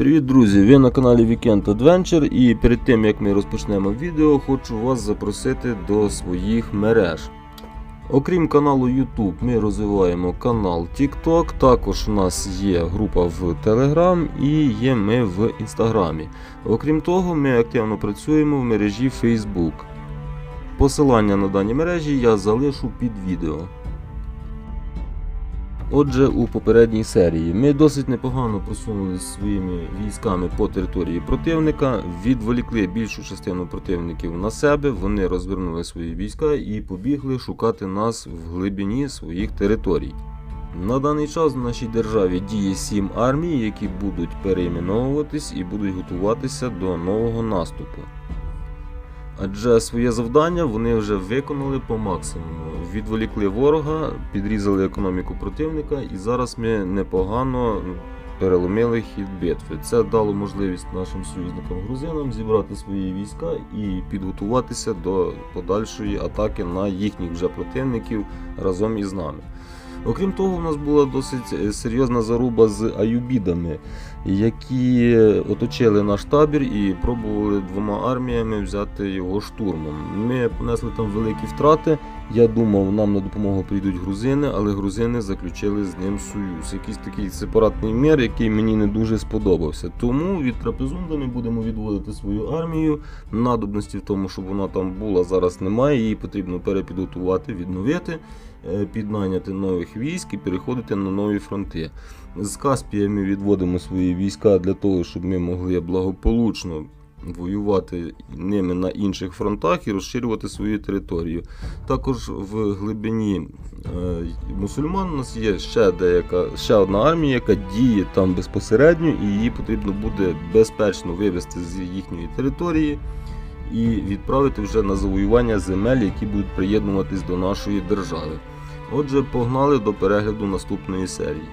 Привіт, друзі! Ви на каналі Weekend Adventure і перед тим як ми розпочнемо відео, хочу вас запросити до своїх мереж. Окрім каналу YouTube, ми розвиваємо канал TikTok, також у нас є група в Telegram і є ми в Інстаграмі. Окрім того, ми активно працюємо в мережі Facebook. Посилання на дані мережі я залишу під відео. Отже, у попередній серії ми досить непогано просунулися своїми військами по території противника, відволікли більшу частину противників на себе. Вони розвернули свої війська і побігли шукати нас в глибині своїх територій. На даний час в нашій державі діє сім армій, які будуть перейменовуватись і будуть готуватися до нового наступу. Адже своє завдання вони вже виконали по максимуму. Відволікли ворога, підрізали економіку противника, і зараз ми непогано переломили хід битви. Це дало можливість нашим союзникам грузинам зібрати свої війська і підготуватися до подальшої атаки на їхніх вже противників разом із нами. Окрім того, у нас була досить е, серйозна заруба з аюбідами, які оточили наш табір і пробували двома арміями взяти його штурмом. Ми понесли там великі втрати. Я думав, нам на допомогу прийдуть грузини, але грузини заключили з ним союз. Якийсь такий сепаратний мір, який мені не дуже сподобався. Тому від Трапезунда ми будемо відводити свою армію. Надобності в тому, щоб вона там була, зараз немає. Її потрібно перепідготувати, відновити, е, піднайняти нових військ і переходити на нові фронти. З Каспія ми відводимо свої війська для того, щоб ми могли благополучно воювати ними на інших фронтах і розширювати свою територію. Також в глибині е, мусульман у нас є ще деяка ще одна армія, яка діє там безпосередньо, і її потрібно буде безпечно вивезти з їхньої території і відправити вже на завоювання земель, які будуть приєднуватись до нашої держави. Отже, погнали до перегляду наступної серії.